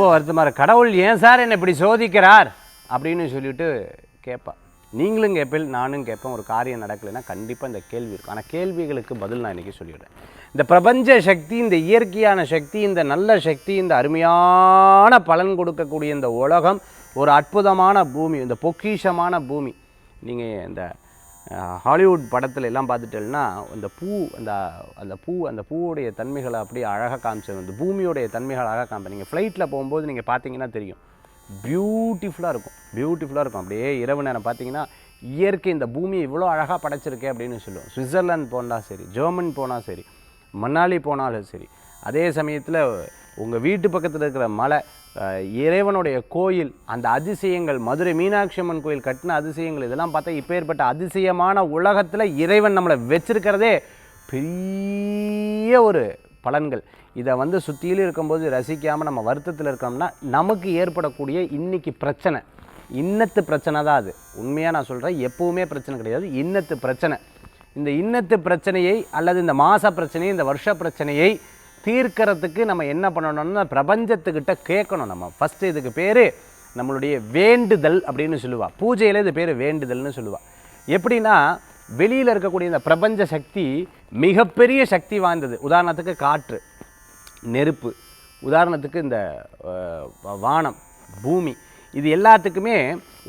ரொம்ப வருத்தமாக இருக்கு. கடவுள் ஏன் சார் என்னை இப்படி சோதிக்கிறார்? அப்படின்னு சொல்லிட்டு கேட்பா நீங்களும் கேட்பில் நானும் கேட்பேன் ஒரு காரியம் நடக்கலைன்னா கண்டிப்பாக இந்த கேள்வி இருக்கும். ஆனால் கேள்விகளுக்கு பதில் நான் இன்றைக்கி சொல்லிடுறேன். இந்த பிரபஞ்ச சக்தி இந்த இயற்கையான சக்தி இந்த நல்ல சக்தி இந்த அருமையான பலன் கொடுக்கக்கூடிய இந்த உலகம் ஒரு அற்புதமான பூமி இந்த பொக்கிஷமான பூமி. நீங்கள் இந்த ஹாலிவுட் படத்துல எல்லாம் பார்த்துட்டேன்னா அந்த பூ அந்த அந்த பூ அந்த பூவுடைய தன்மைகளை அப்படியே அழகாக காமிச்சது அந்த பூமியோடைய தன்மைகளை அழகாக காமிப்பேன் நீங்கள் ஃப்ளைட்டில் போகும்போது நீங்கள் பார்த்தீங்கன்னா தெரியும். பியூட்டிஃபுல்லாக இருக்கும். பியூட்டிஃபுல்லாக இருக்கும். அப்படியே இரவு நேரம் பார்த்தீங்கன்னா இயற்கை இந்த பூமியை இவ்வளோ அழகாக படைச்சிருக்கே அப்படின்னு சொல்லுவோம். சுவிட்சர்லாந்து போனால் சரி ஜெர்மன் போனால் சரி மணாலி போனாலும் சரி. அதே சமயத்தில் உங்கள் வீட்டு பக்கத்தில் இருக்கிற மலை இறைவனுடைய கோயில் அந்த அதிசயங்கள் மதுரை மீனாட்சி அம்மன் கோயில் கட்டின அதிசயங்கள் இதெல்லாம் பார்த்தா இப்போ ஏற்பட்ட அதிசயமான உலகத்தில் இறைவன் நம்மளை வச்சிருக்கிறதே பெரிய ஒரு பலன்கள். இதை வந்து சுற்றிலும் இருக்கும்போது ரசிக்காமல் நம்ம வருத்தத்தில் இருக்கோம்னா நமக்கு ஏற்படக்கூடிய இன்னைக்கு பிரச்சனை. இன்னத்து பிரச்சனை தான் அது. உண்மையாக நான் சொல்கிறேன் எப்பவுமே பிரச்சனை கிடையாது. இன்னத்து பிரச்சனை. இந்த இன்னத்து பிரச்சனையை அல்லது இந்த மாத பிரச்சனையை இந்த வருஷ பிரச்சனையை தீர்க்கிறதுக்கு நம்ம என்ன பண்ணணும்னா பிரபஞ்சத்துக்கிட்ட கேட்கணும் நம்ம. ஃபஸ்ட்டு இதுக்கு பேர் நம்மளுடைய வேண்டுதல் அப்படின்னு சொல்லுவாள் பூஜையில் இது பேர் வேண்டுதல்னு சொல்லுவாள் எப்படின்னா வெளியில் இருக்கக்கூடிய இந்த பிரபஞ்ச சக்தி மிகப்பெரிய சக்தி வாய்ந்தது. உதாரணத்துக்கு காற்று நெருப்பு உதாரணத்துக்கு இந்த வானம் பூமி. இது எல்லாத்துக்குமே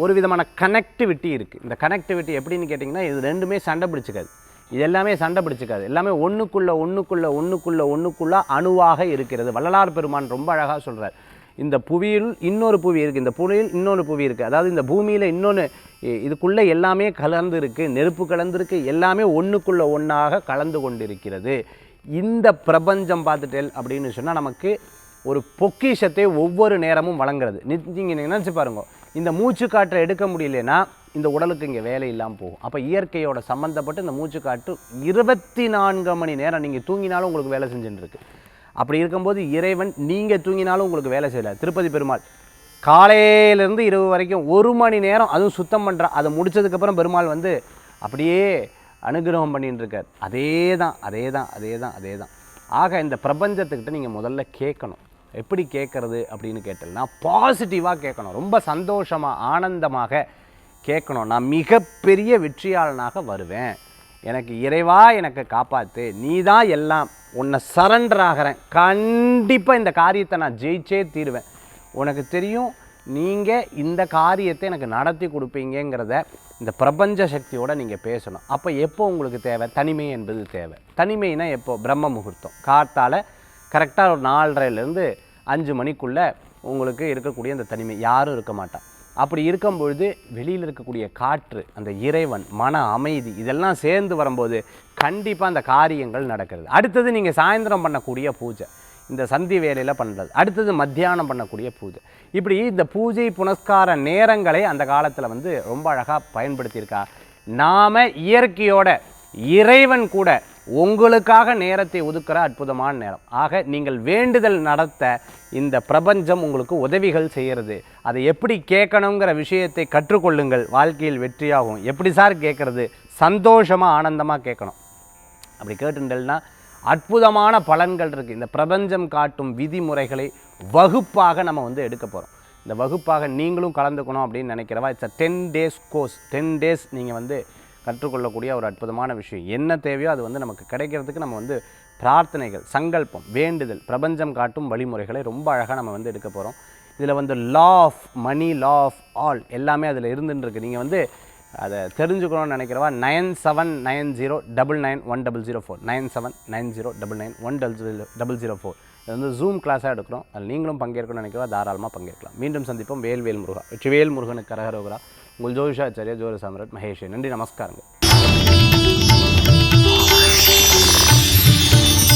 ஒரு விதமான கனெக்டிவிட்டி இருக்குது இந்த கனெக்டிவிட்டி எப்படின்னு கேட்டிங்கன்னா இது ரெண்டுமே சண்டை பிடிச்சிக்காது. இது எல்லாமே சண்டை பிடிச்சிக்காது. எல்லாமே ஒன்றுக்குள்ளே ஒன்றுக்குள்ளே ஒன்றுக்குள்ளே ஒன்றுக்குள்ளே அணுவாக இருக்கிறது. வள்ளலார் பெருமான் ரொம்ப அழகாக சொல்கிறார் இந்த புவியில் இன்னொரு புவி இருக்குது இந்த புவியில் இன்னொரு புவி இருக்குது அதாவது இந்த பூமியில் இன்னொன்று இதுக்குள்ளே எல்லாமே கலந்து இருக்குது நெருப்பு கலந்துருக்கு எல்லாமே ஒன்றுக்குள்ளே ஒன்றாக கலந்து கொண்டிருக்கிறது. இந்த பிரபஞ்சம் பார்த்துட்டேல் அப்படின்னு சொன்னால் நமக்கு ஒரு பொக்கிஷத்தை ஒவ்வொரு நேரமும் வழங்குறது. நீங்கள் நினச்சி பாருங்க இந்த மூச்சு காற்றை எடுக்க முடியலன்னா இந்த உடலுக்கு இங்கே வேலை இல்லாமல் போகும். அப்போ இயற்கையோட சம்மந்தப்பட்டு இந்த மூச்சு காட்டு இருபத்தி நான்கு மணி நேரம் நீங்கள் தூங்கினாலும் உங்களுக்கு வேலை செஞ்சுட்டு இருக்கு அப்படி இருக்கும்போது இறைவன் நீங்கள் தூங்கினாலும் உங்களுக்கு வேலை செய்யலை. திருப்பதி பெருமாள் காலையிலேருந்து இரவு வரைக்கும் ஒரு மணி நேரம் அதுவும் சுத்தம் பண்ணுறா அதை முடிச்சதுக்கப்புறம் பெருமாள் வந்து அப்படியே அனுகிரகம் பண்ணிட்டு இருக்கார் அதே தான் அதே தான் அதே தான் அதே தான் ஆக இந்த பிரபஞ்சத்துக்கிட்ட நீங்கள் முதல்ல கேட்கணும். எப்படி கேட்குறது அப்படின்னு கேட்டோம்னா பாசிட்டிவாக கேட்கணும். ரொம்ப சந்தோஷமாக ஆனந்தமாக கேட்கணும். நான் மிகப்பெரிய வெற்றியாளனாக வருவேன். எனக்கு இறைவா எனக்கு காப்பாற்று நீ தான் எல்லாம். உன்னை சரண்டர் ஆகிறேன். கண்டிப்பாக இந்த காரியத்தை நான் ஜெயிச்சே தீருவேன். உனக்கு தெரியும் நீங்கள் இந்த காரியத்தை எனக்கு நடத்தி கொடுப்பீங்கங்கிறத இந்த பிரபஞ்ச சக்தியோட நீங்கள் பேசணும். அப்போ எப்போ உங்களுக்கு தேவை? தனிமை என்பது தேவை. தனிமைனா எப்போ? பிரம்ம முகூர்த்தம். காத்தால் கரெக்டாக ஒரு நாலரைலேருந்து அஞ்சு மணிக்குள்ளே உங்களுக்கு இருக்கக்கூடிய அந்த தனிமை. யாரும் இருக்க மாட்டா. அப்படி இருக்கும் பொழுது வெளியில் இருக்கக்கூடிய காற்று அந்த இறைவன் மன அமைதி இதெல்லாம் சேர்ந்து வரும்போது கண்டிப்பாக அந்த காரியங்கள் நடக்கிறது. அடுத்தது நீங்கள் சாயந்தரம் பண்ணக்கூடிய பூஜை. இந்த சந்தி வேலையில் பண்ணுறது அடுத்தது மத்தியானம் பண்ணக்கூடிய பூஜை. இப்படி இந்த பூஜை புனஸ்கார நேரங்களை அந்த காலத்தில் வந்து ரொம்ப அழகாக பயன்படுத்தியிருக்கா. நாம் இயற்கையோட இறைவன் கூட உங்களுக்காக நேரத்தை ஒதுக்குற அற்புதமான நேரம். ஆக நீங்கள் வேண்டுதல் நடத்த இந்த பிரபஞ்சம் உங்களுக்கு உதவிகள் செய்கிறது. அதை எப்படி கேட்கணுங்கிற விஷயத்தை கற்றுக்கொள்ளுங்கள். வாழ்க்கையில் வெற்றியாகும். எப்படி சார் கேட்குறது? சந்தோஷமாக ஆனந்தமாக கேட்கணும். அப்படி கேட்டுட்டேன்னா அற்புதமான பலன்கள் இருக்குது இந்த பிரபஞ்சம் காட்டும் விதிமுறைகளை வகுப்பாக நம்ம வந்து எடுக்க போகிறோம் இந்த வகுப்பாக நீங்களும் கலந்துக்கணும் அப்படின்னு நினைக்கிறவா? It's a ten days course ten days நீங்கள் வந்து கற்றுக்கொள்ளக்கூடிய ஒரு அற்புதமான விஷயம். என்ன தேவையோ அது வந்து நமக்கு கிடைக்கிறதுக்கு நம்ம வந்து பிரார்த்தனைகள் சங்கல்பம் வேண்டுதல் பிரபஞ்சம் காட்டும் வழிமுறைகளை ரொம்ப அழகாக நம்ம வந்து எடுக்க போகிறோம் இதில் வந்து law of money law of all எல்லாமே அதில் இருந்துன்னு நீங்கள் வந்து அதை தெரிஞ்சுக்கணும்னு நினைக்கிறவா nine seven nine zero double nine one double zero four. Nine seven nine zero double nine one double zero double zero four. இது வந்து ஜூம் கிளாஸாக எடுக்கிறோம். அதில் நீங்களும் பங்கேற்கணும்னு நினைக்கிறவா தாராளமாக பங்கேற்கலாம். மீண்டும் சந்திப்போம். வேல்வேல் முருகா வெற்றிவேல் முருகனுக்கு கரகரோகரா ಗುಲ್ಜೋವಿಷಾಚಾರ್ಯ ಜೋರ ಸಾಮ್ರಾಟ್ ಮಹೇಶ್ ನಂಡಿ ನಮಸ್ಕಾರಗಳು